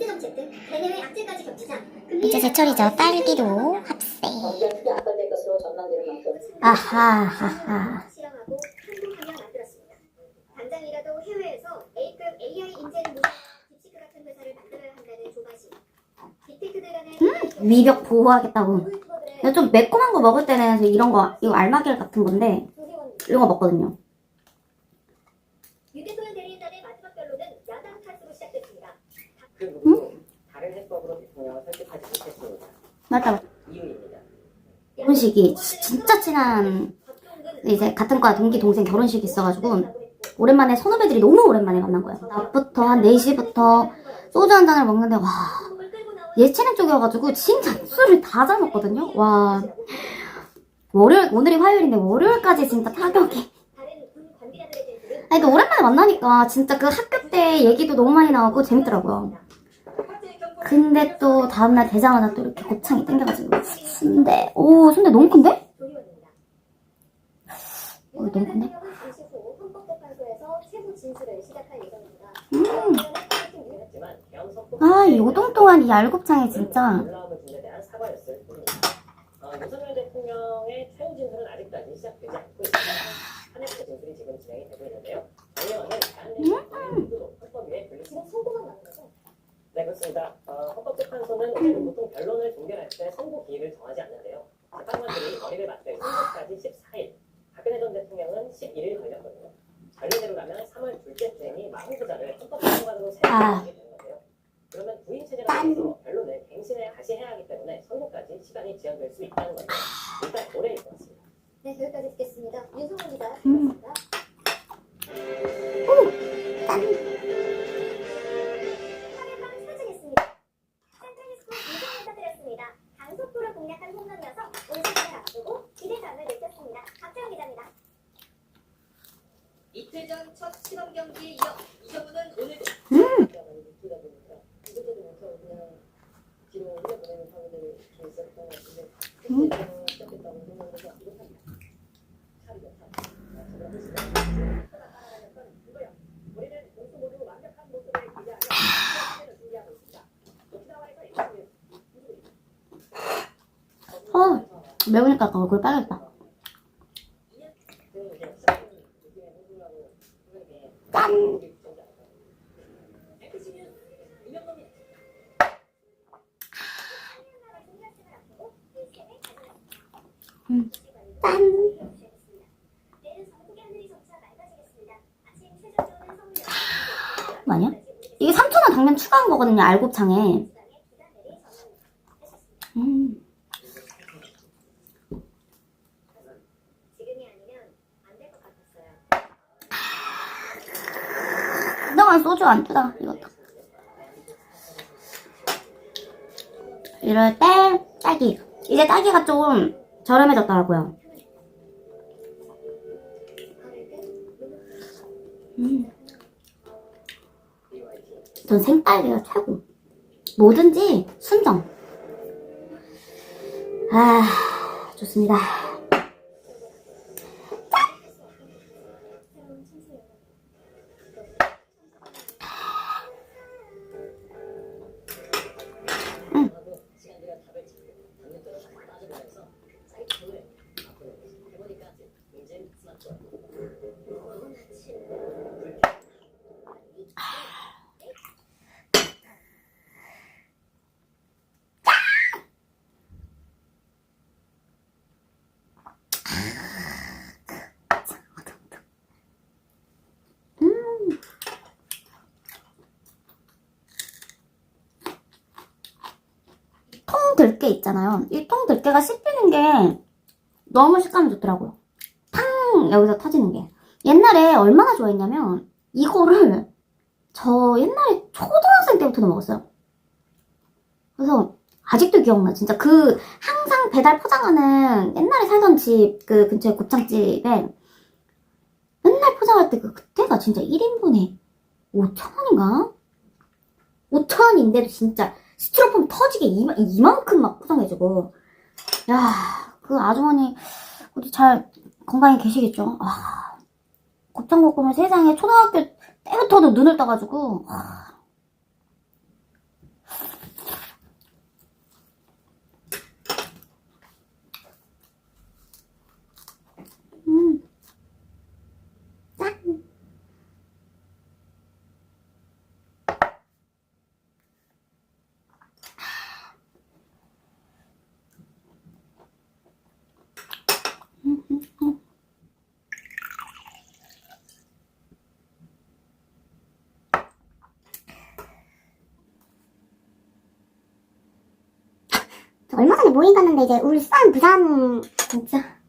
관세 정책 등 대내외 악재까지 겹치자 이제 제철이죠. 딸기도 합세. 악화될 것으로 전망되는 만큼 아하, 하하. 실험하고 한국하며 만들었습니다. 당장이라도 해외에서 A급 AI 인재를 모아 딥시크 같은 회사를 만들어야 한다는 조바심. 빅테크들 간의 위벽 보호하겠다고. 근데 좀 매콤한 거 먹을 때는 이런 거, 이거 알마겔 같은 건데, 이런 거 먹거든요. 유대소년 대리인단의 마지막 변론은 야당 탓으로 시작됐습니다. 그 누구도 다른 해법으로 대통령을 설득하지 못했습니다. 맞다. 이유입니다. 결혼식이 진짜 친한 이제 같은 과 동기 동생 결혼식이 있어가지고 오랜만에 선후배들이 너무 오랜만에 만난 거야. 낮부터 한 4시부터 소주 한 잔을 먹는데 와 예체능 쪽이어가지고 진짜 술을 다잘 먹거든요. 와 월요일 오늘이 화요일인데 월요일까지 진짜 타격이. 아니 근데 오랜만에 만나니까 진짜 그 학교 때 얘기도 너무 많이 나오고 재밌더라고요. 근데 또 다음날 되자마자 또 이렇게 곱창이 땡겨가지고 순대 오 순대 너무 큰데? 조리원입니다. 어, 너무 큰데? 선거 아, 이 동안 이 알곱창이 진짜. 올 그렇습니다. 어, 헌법재판소는 보통 변론을 종결할 때 선고 기일을 정하지 않는데요. 재판관들이 머리를 맞대 선고까지 14일, 박근혜 전 대통령은 11일 걸렸거든요. 전례대로라면 3월 둘째 주행이 마흔부자를 헌법재판관으로 아. 세우게 되는 건데요. 그러면 부인 체제라서 변론을 갱신해 다시 해야 하기 때문에 선고까지 시간이 지연될 수 있다는 건데 일단 공략한 홈런이어서 올 시즌을 앞두고 기대감을 느꼈습니다. 박재영 기자입니다. 이틀 전 첫 실험 경기에 이어 이정우는 오늘도 어, 매우니까 얼굴 빨개졌다. 짠! 음, 짠! 뭐냐? 이게 3,000원 당면 추가한 거거든요, 알곱창에. 지방에 비가 내릴 전망하셨습니다. 음, 지금이 아니면 안 될 것 같았어요. 그동안 소주 안 주다, 이것도. 이럴 때, 딸기. 이제 딸기가 좀 저렴해졌더라고요. 음. 전 생딸기가 최고. 뭐든지 순정. 아, 좋습니다. 새로운 청소년. 시간들과 답을 찾고 방면대로 빠져나가서 사이트 통을 앞으로 해보니까 문제는 스마트폰 통 들깨 있잖아요. 이 통 들깨가 씹히는 게 너무 식감이 좋더라고요. 탕! 여기서 터지는 게. 옛날에 얼마나 좋아했냐면, 이거를 저 옛날에 초등학생 때부터 먹었어요. 그래서 아직도 기억나. 진짜 그 항상 배달 포장하는 옛날에 살던 집, 그 근처에 곱창집에 맨날 포장할 때 그 그때가 진짜 1인분에 5천원인가? 5천원인데도 진짜 스티로폼 터지게 이마, 이만큼 막 포장해주고. 야, 그 아주머니, 어디 잘 건강히 계시겠죠? 아, 곱창 볶음을 세상에 초등학교 때부터도 눈을 떠가지고. 아. 얼마 전에 모임 갔는데 이제 울산, 부산 진짜.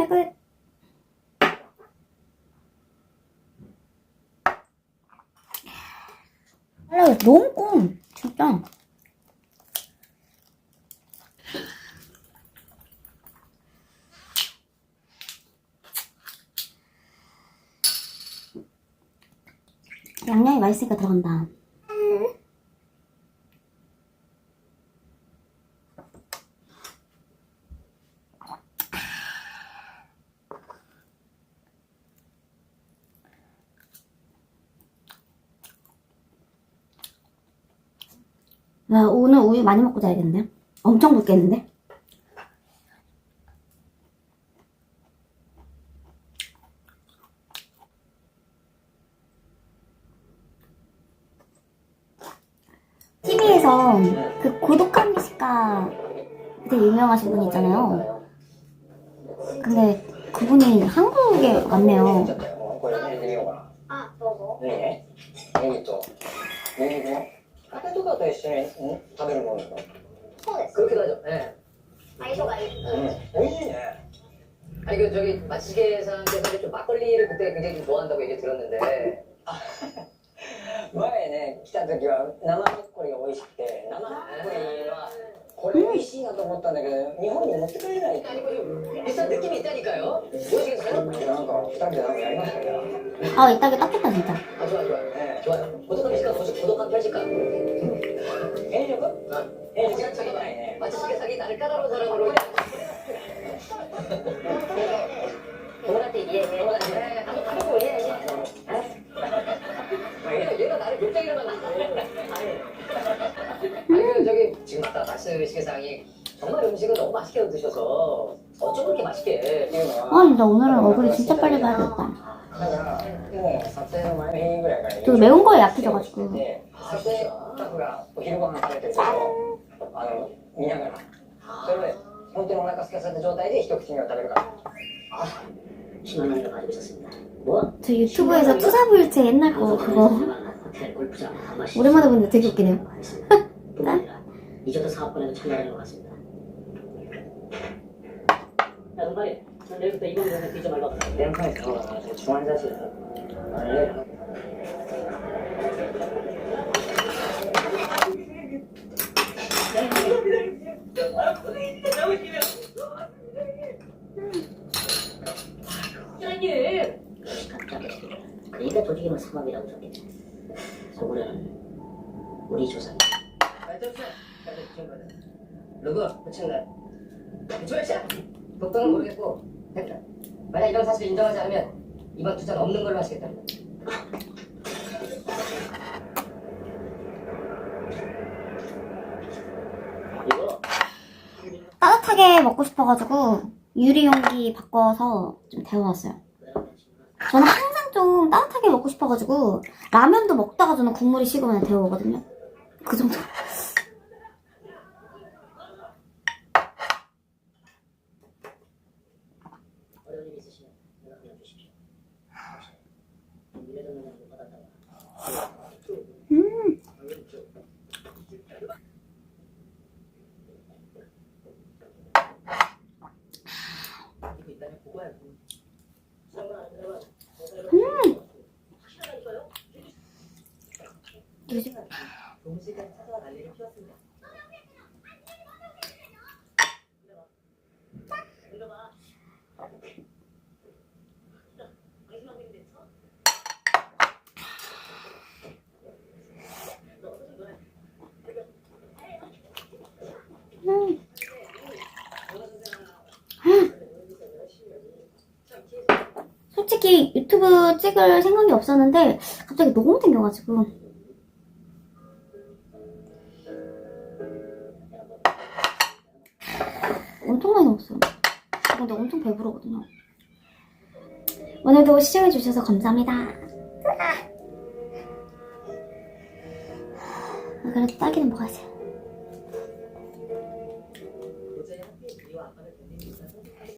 맥을. 빨라 너무 꼼 진짜. 양념이 맛있으니까 들어간다 나 오늘 우유 많이 먹고 자야겠네 엄청 붓겠는데? TV에서 그 고독한 미식가 되게 유명하신 분 있잖아요. 근데 그분이 한국에 왔네요. 아, 뭐고? 네. 네, 또. 네, 네. かあ、どうぞ。な。ねネギと、ネギね。カレーとかと一緒に、ん食べるものですかそうです。 그렇게 하죠. 네. 相性がいい。 음, 美味しいね。 아니 그 저기 마치게상께서 좀 막걸리를 그때 굉장히 좀 좋아한다고 얘기 들었는데 前ね、来た時は生マッコリが美味しくて、生マッコリは、 これ美味しいなと思ったんだけど、日本に持って帰れない。え、さきたかよ。美味しいです。なんか、二人でかやりましたけど。あ、いたけ、あったいた。あ、そうだ、そうだ。え、そうだ。子供の時間、子供の時間。遠慮。遠慮しゃいないね。か、ろろ。いえ、いえ。あの、あの子いいえ。 아니 저기 지금 아까 말씀해주신 상이 정말 음식을 너무 맛있게 드셔서 어쩜 그렇게 맛있게. 아 근데 오늘은 얼굴이 진짜 빨리 가야겠다. 또 매운 거에 약해져가지고 저 유튜브에서 투사부일체 옛날 거 그거. 오랜만에 보는데 되게 웃기네요. 이정도 사업권에도 참여하려고 왔습니다. 야, 동발이. 전 내일부터 이번 영상 뒤좀 알바 냉판에 들어가서 제 중환자실. 원래 그러니까 조직이면 사업이라고 적겠지. 소구려는 우리 조상이. 누구? 조열차! 독도는 모르겠고, 됐다. 만약 이런 사실을 인정하지 않으면 이번 투자는 없는 걸로 하시겠답니다. 이거 따뜻하게 먹고 싶어가지고 유리 용기 바꿔서 좀 데워왔어요. 저는 항상 좀 따뜻하게 먹고 싶어가지고 라면도 먹다가 저는 국물이 식으면 데워오거든요. 그 정도. 어 음. 음. 솔직히 유튜브 찍을 생각이 없었는데 갑자기 너무 땡겨가지고. 먹었어요. 근데 엄청 배부르거든요. 오늘도 시청해주셔서 감사합니다. 아, 그래도 딸기는 먹어야지.